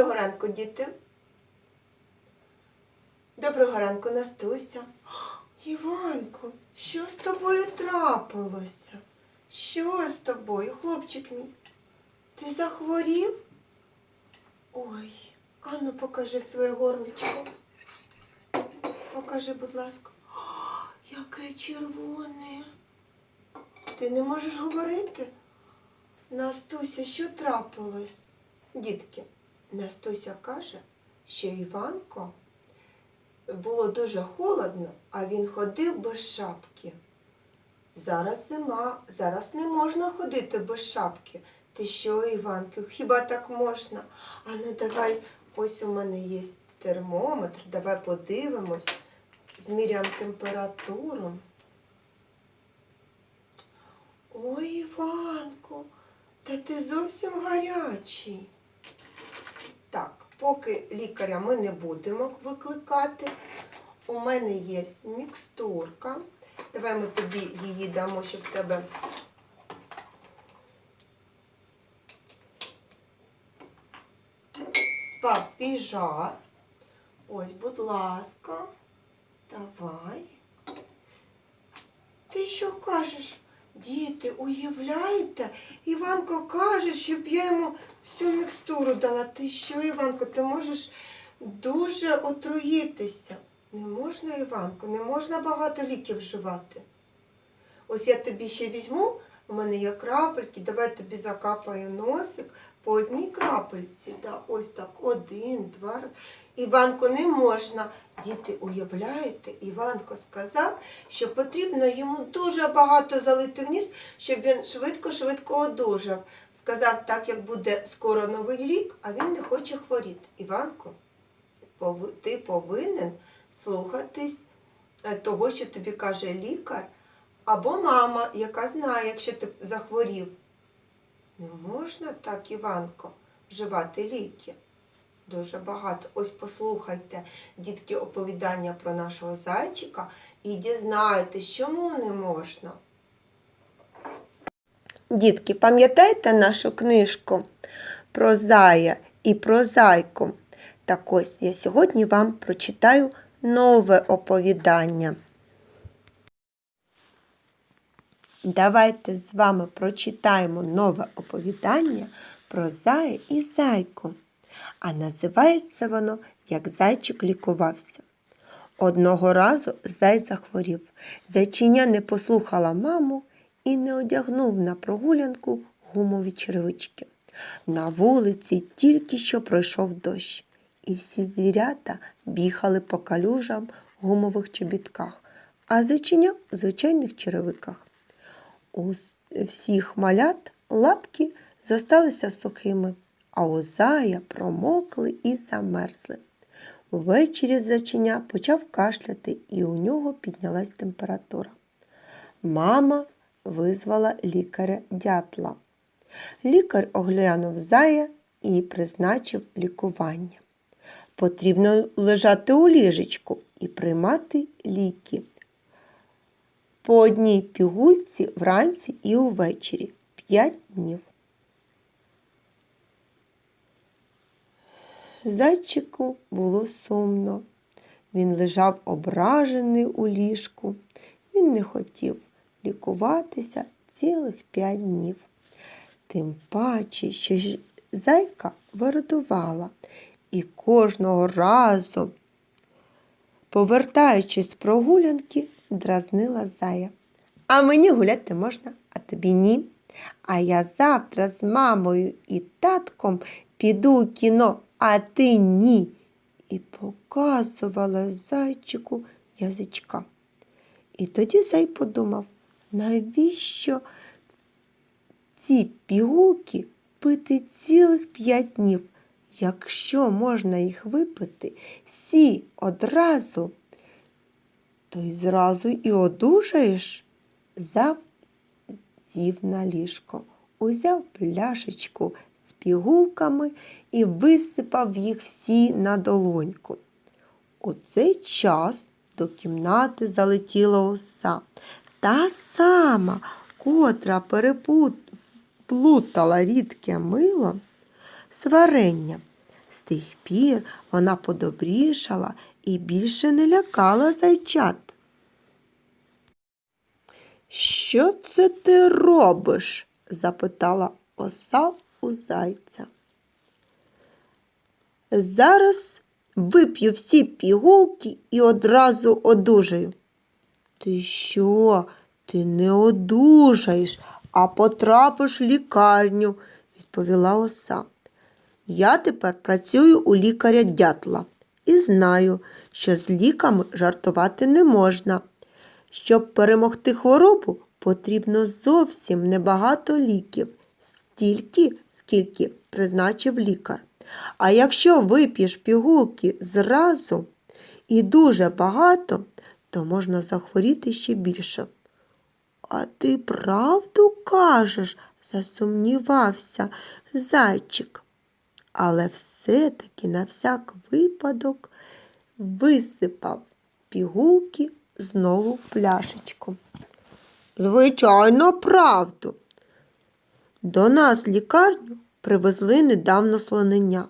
Доброго ранку, діти. Доброго ранку, Настуся. Іванко, що з тобою трапилося? Що з тобою, хлопчик мій? Ти захворів? Ой, ану покажи своє горличко. Покажи, будь ласка. Яке червоне. Ти не можеш говорити? Настуся, що трапилось? Дітки, Настуся каже, що Іванко було дуже холодно, а він ходив без шапки. Зараз зима, зараз не можна ходити без шапки. Ти що, Іванко, хіба так можна? А ну давай, ось у мене є термометр, давай подивимось, зміряємо температуру. Ой, Іванко, та ти зовсім гарячий. Поки лікаря ми не будемо викликати. У мене є мікстурка. Давай ми тобі її дамо, щоб в тебе. Спав твій жар. Ось, будь ласка, давай. Ти що кажеш? Діти, уявляєте? Іванко каже, щоб я йому всю мікстуру дала. Ти що, Іванко, ти можеш дуже отруїтися. Не можна, Іванко, не можна багато ліків вживати. Ось я тобі ще візьму, у мене є крапельки, давай тобі закапаю носик по одній крапельці. Да, ось так, один, два. Іванко, не можна. Діти, уявляєте, Іванко сказав, що потрібно йому дуже багато залити в ніс, щоб він швидко-швидко одужав. Сказав, так як буде скоро новий рік, а він не хоче хворіти. Іванко, ти повинен слухатись е, того, що тобі каже лікар, або мама, яка знає, якщо ти захворів. Не можна так, Іванко, вживати ліки. Дуже багато. Ось послухайте, дітки, оповідання про нашого зайчика і дізнаєтесь, чому не можна. Дітки, пам'ятаєте нашу книжку про зая і про зайку? Так ось я сьогодні вам прочитаю нове оповідання. Давайте з вами прочитаємо нове оповідання про зая і зайку. А називається воно Як зайчик лікувався. Одного разу зай захворів. Зайчиня не послухала маму і не одягнув на прогулянку гумові черевички. На вулиці тільки що пройшов дощ, і всі звірята бігали по калюжам в гумових чобітках, а зайчиня у звичайних черевиках. У всіх малят лапки зосталися сухими, а у зая промокли і замерзли. Ввечері зайчиня почав кашляти, і у нього піднялась температура. Мама визвала лікаря дятла. Лікар оглянув зая і призначив лікування. Потрібно лежати у ліжечку і приймати ліки. По одній пігульці вранці і увечері 5 днів. Зайчику було сумно. Він лежав ображений у ліжку. Він не хотів лікуватися цілих п'ять днів. Тим паче, що зайка виродувала і кожного разу, повертаючись з прогулянки, дразнила зая. А мені гуляти можна, а тобі ні. А я завтра з мамою і татком піду у кіно, а ти ні. І показувала зайчику язичка. І тоді зай подумав, навіщо ці пігулки пити цілих п'ять днів, якщо можна їх випити всі одразу, то й зразу і одужаєш. Зав сів на ліжко, узяв пляшечку з пігулками і висипав їх всі на долоньку. У цей час до кімнати залетіла оса. Та сама, котра переплутала рідке мило з варенням. З тих пір вона подобрішала і більше не лякала зайчат. Що це ти робиш? запитала оса у зайця. Зараз вип'ю всі пігулки і одразу одужаю. Ти що? Ти не одужаєш, а потрапиш в лікарню, відповіла оса. Я тепер працюю у лікаря дятла і знаю, що з ліками жартувати не можна. Щоб перемогти хворобу, потрібно зовсім небагато ліків, стільки, скільки призначив лікар. А якщо вип'єш пігулки зразу і дуже багато, то можна захворіти ще більше. А ти правду кажеш, засумнівався зайчик. Але все-таки на всяк випадок висипав пігулки знову в пляшечку. Звичайно, правду. До нас лікарню привезли недавно слонення.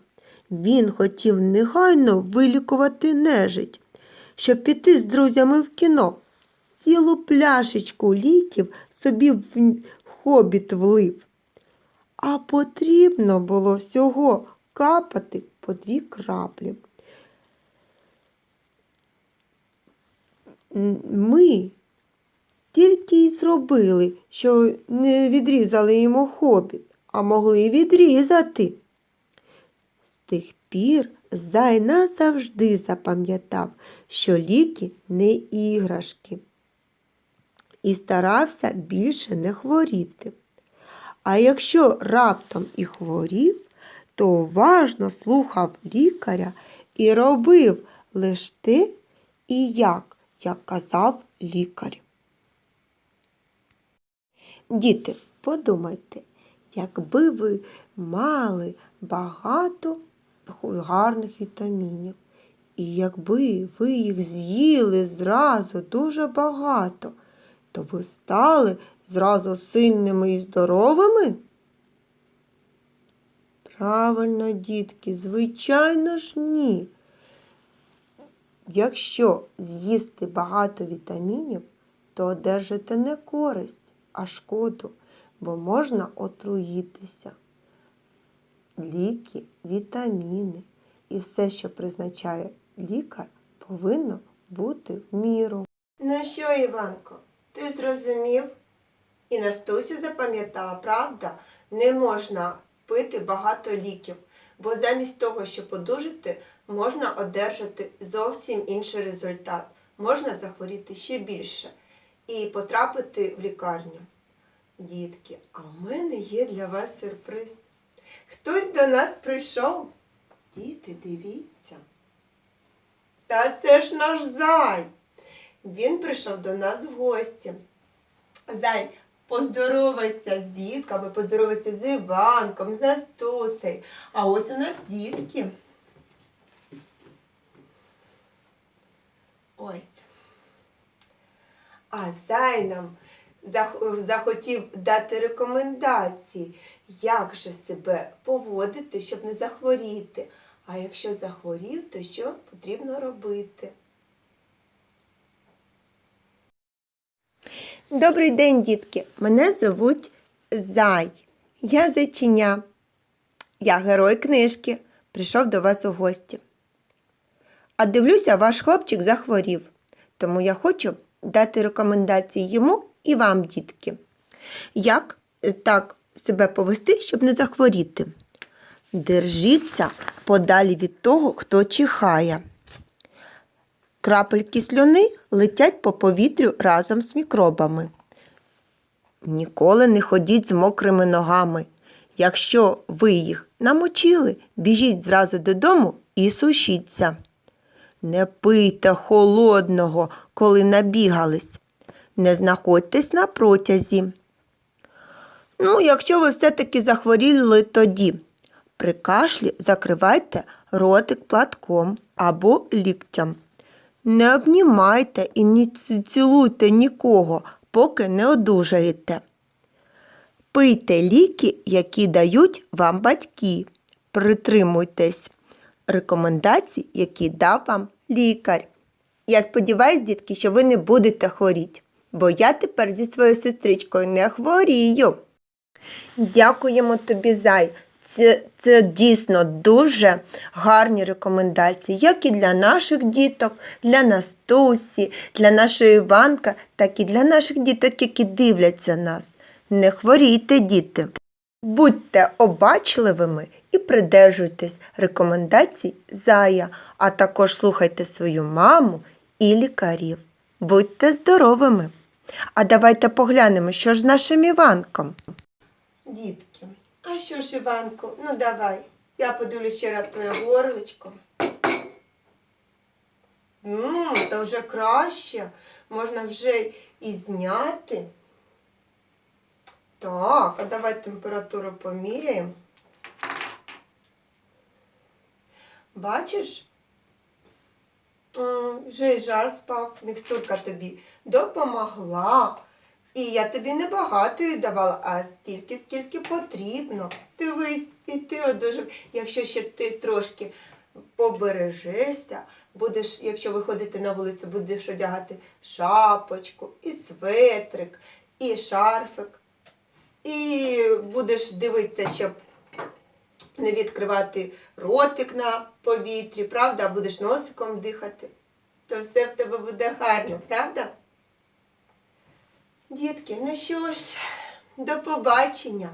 Він хотів негайно вилікувати нежить, щоб піти з друзями в кіно. Цілу пляшечку ліків собі в хобіт влив. А потрібно було всього капати по дві краплі. Ми тільки й зробили, що не відрізали йому хобіт, а могли відрізати. З тих пір зай назавжди запам'ятав, що ліки не іграшки, і старався більше не хворіти. А якщо раптом і хворів, то уважно слухав лікаря і робив лише те і як, як казав лікар. Діти, подумайте, якби ви мали багато гарних вітамінів, і якби ви їх з'їли зразу дуже багато, то ви стали зразу сильними і здоровими? Правильно, дітки, звичайно ж ні. Якщо з'їсти багато вітамінів, то одержите не користь, а шкоду, бо можна отруїтися. Ліки, вітаміни і все, що призначає лікар, повинно бути в міру. Ну що, Іванко, ти зрозумів? І Настусю запам'ятала, правда, не можна пити багато ліків, бо замість того, щоб одужати, можна одержати зовсім інший результат. Можна захворіти ще більше і потрапити в лікарню. Дітки, а в мене є для вас сюрприз. Хтось до нас прийшов. Діти, дивіться. Та це ж наш зай. Він прийшов до нас в гості. Зай, поздоровайся з дітками, поздоровайся з Іванком, з Настусею. А ось у нас дітки. Ось. А зай нам захотів дати рекомендації, як же себе поводити, щоб не захворіти. А якщо захворів, то що потрібно робити? Добрий день, дітки! Мене звуть Зай. Я зайчиня. Я герой книжки. Прийшов до вас у гості. А дивлюся, ваш хлопчик захворів. Тому я хочу дати рекомендації йому і вам, дітки. Як так себе повести, щоб не захворіти? Держіться подалі від того, хто чихає. Крапельки слюни летять по повітрю разом з мікробами. Ніколи не ходіть з мокрими ногами. Якщо ви їх намочили, біжіть зразу додому і сушіться. Не пийте холодного, коли набігались. Не знаходьтесь на протязі. Ну, якщо ви все-таки захворіли тоді, при кашлі закривайте ротик платком або ліктям. Не обнімайте і не цілуйте нікого, поки не одужаєте. Пийте ліки, які дають вам батьки. Притримуйтесь рекомендацій, які дав вам лікар. Я сподіваюся, дітки, що ви не будете хворіти, бо я тепер зі своєю сестричкою не хворію. Дякуємо тобі, Зай. Це, це дійсно дуже гарні рекомендації, як і для наших діток, для Настусі, для нашої Іванка, так і для наших діток, які дивляться нас. Не хворійте, діти. Будьте обачливими і придержуйтесь рекомендацій зая, а також слухайте свою маму і лікарів. Будьте здоровими! А давайте поглянемо, що ж з нашим Іванком. Дітки, а що ж, Іванко, ну давай. Я подивлюсь ще раз твоє горличко. Ммм, то вже краще. Можна вже і зняти. Так, а давай температуру поміряємо. Бачиш? Вже й жар спав, мікстурка тобі допомогла. І я тобі не багато її давала, а стільки, скільки потрібно. Дивись, і ти одужав. Якщо ще ти трошки побережешся, будеш, якщо виходити на вулицю, будеш одягати шапочку, і светрик, і шарфик. І будеш дивитися, щоб не відкривати ротик на повітрі, правда, будеш носиком дихати, то все в тебе буде гарно, правда? Дітки, ну що ж, до побачення.